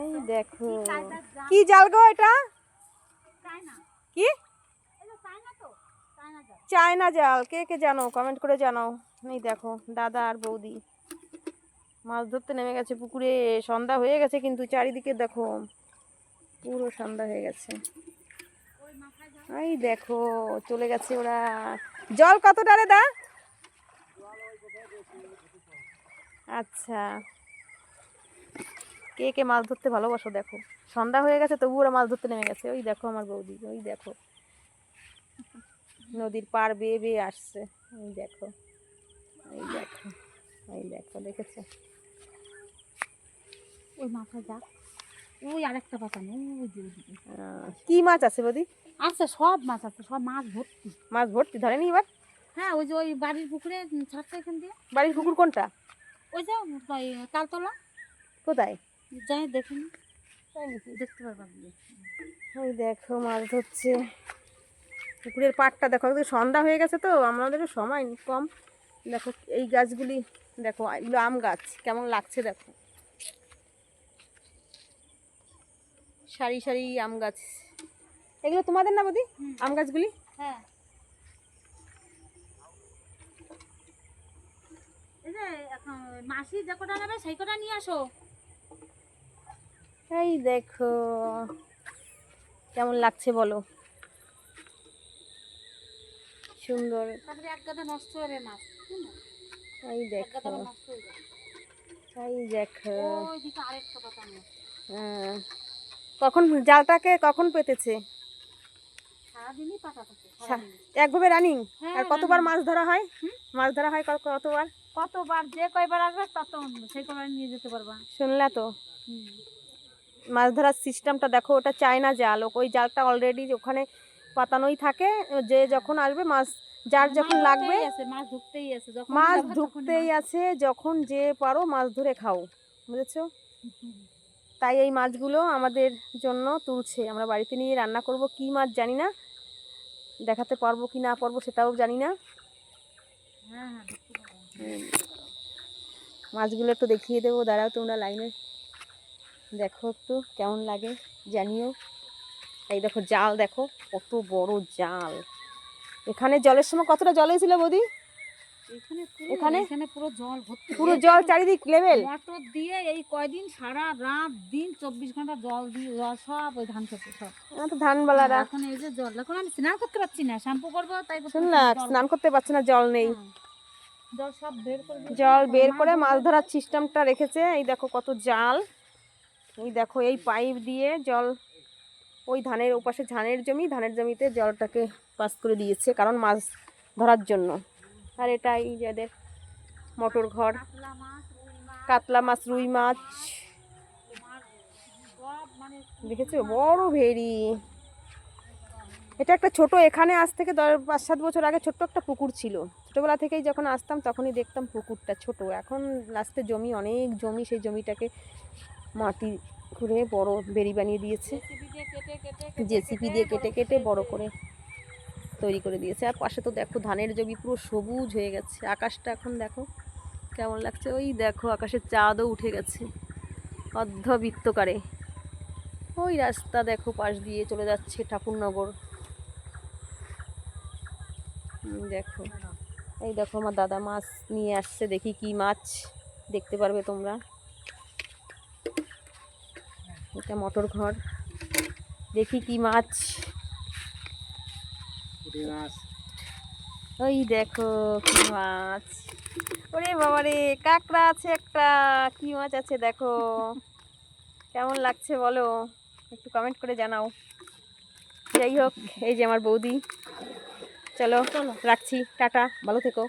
এই দেখো। কি জাল গো এটা? কি? চায়না জাল। কে কে জানো? কমেন্ট করে জানাও। এই দেখো দাদা আর বৌদি। মাছ ধরতে নেমে গেছে পুকুরে। সন্ধ্যা হয়ে গেছে কিন্তু চারিদিকে দেখো পুরো সন্ধ্যা হয়ে গেছে। এই দেখো চলে গেছে ওরা। জল কত ডালে দা? আচ্ছা। কে কে মাছ ধরতে ভালোবাসো দেখো। সন্ধ্যা হয়ে গেছে তবু ওরা মাছ ধরতে নেমে গেছে। ওই দেখো আমার বৌদি ওই দেখো। নদীর পার বেয়ে বেয়ে আসছে। ওই দেখো এই দেখো এই দেখো দেখেছ? ওই মাথায় যাক ওই আরেকটা পাতা নেই ওই যে কি মাছ আছে বৌদি? আছে সব মাছ আছে সব মাছ ভর্তি। মাছ ভর্তি ধরেনি এবার? হ্যাঁ ওই যে ওই বাড়ির পুকুরে ছাড়ছে এখান দিয়ে। বাড়ির পুকুর কোনটা? ওই যে তালতলা। কোথায়? যাই দেখুন। দেখতে পারবা গিয়ে। ওই দেখো মাছ ধরছে। পুকুরের পাড়টা দেখো সন্ধ্যা হয়ে গেছে তো আমাদেরও সময় কম। দেখো এই গাছগুলি দেখো এগুলো আম গাছ কেমন লাগছে দেখো। সারি সারি আম গাছ। এগুলো তোমাদের না বদি? আম গাছগুলি? হ্যাঁ। এখন মাসি যে কটা নেবে সেই কটা নিয়ে আসো। এই দেখো। কেমন লাগছে বলো? সুন্দর? এই দেখো। এই দেখো। হ্যাঁ। কখন জালটাকে কখন পেতেছে। একভাবে রানিং? হ্যাঁ, আর কতবার মাছ ধরা হয়? মাছ ধরা হয় কত- কতবার? কতবার যে কয়বার আসবে তত সেই কয়বার নিয়ে যেতে পারবা। শুনলা তো। হুম। মাছ ধরার সিস্টেমটা দেখো ওটা চায়না জাল। ওই জালটা অলরেডি ওখানে পাতানোই থাকে যে যখন আসবে মাছ যার যখন লাগবে মাছ ঢুকতেই আছে যখন মাছ ঢুকতেই আছে যখন যে পারো মাছ ধরে খাও বুঝেছ? তাই এই মাছগুলো আমাদের জন্য তুলছে। আমরা বাড়িতে নিয়ে রান্না করব কি মাছ জানি না। দেখাতে পারব কি না পারব সেটাও জানি না। হ্যাঁ হ্যাঁ। মাছগুলো একটু দেখিয়ে দেবো দাঁড়াও তোমরা লাইনে। দেখো একটু কেমন লাগে জানিও। এই দেখো জাল দেখো কত বড় জাল। এখানে জলের সময় কতটা জল হয়েছিল বৌদি? এখানে এখানে? পুরো জল ভর্তি পুরো জল চারিদিক লেভেল মোটর দিয়ে এই কয়দিন সারা রাত দিন চব্বিশ ঘণ্টা জল দিয়ে জল সব ওই ধান খেতে সব তো এখন এই যে জল এখন আমি স্নান করতে পারছি না শ্যাম্পু করব তাই শোন না স্নান করতে পারছে না জল নেই। হ্যাঁ। জল সব বের করে জল বের করে মাছ ধরার সিস্টেমটা রেখেছে। এই দেখো কত জাল। এই দেখো, এই পাইপ দিয়ে জল, ওই ধানের ওপাশে ধানের জমি, ধানের জমিতে জলটাকে পাস করে দিয়েছে, কারণ মাছ ধরার জন্য। আর এটাই যাদের মটর ঘর। কাতলা মাছ, রুই মাছ। দেখেছ? বড় ভেরি এটা একটা ছোট, এখানে আজ থেকে দশ, পাঁচ, সাত বছর আগে ছোট্ট একটা পুকুর ছিল। ছোটোবেলা থেকেই যখন আসতাম, তখনই দেখতাম পুকুরটা ছোট। এখন লাস্টে জমি, অনেক জমি, সেই জমিটাকে মাটি করে বড় বেরি বানিয়ে দিয়েছে। জেসিপি দিয়ে কেটে কেটে বড় করে তৈরি করে দিয়েছে। আর পাশে তো দেখো ধানের জমি পুরো সবুজ হয়ে গেছে। আকাশটা এখন দেখো কেমন লাগছে? ওই দেখো আকাশের চাঁদও উঠে গেছে অর্ধবৃত্তকারে ওই রাস্তা দেখো, পাশ দিয়ে চলে যাচ্ছে ঠাকুরনগর। দেখো। এই দেখো আমার দাদা মাছ নিয়ে আসছে, দেখি কি মাছ দেখতে পারবে তোমরা। এটা মটর ঘর। দেখি কি মাছ। ওই দেখো কি মাছ। ওরে বাবা রে কাঁকড়া আছে একটা। কি মাছ আছে দেখো। কেমন লাগছে বলো? একটু কমেন্ট করে জানাও। যাই হোক এই যে আমার বৌদি। চলো চলো। রাখছি। টাটা ভালো থেকো।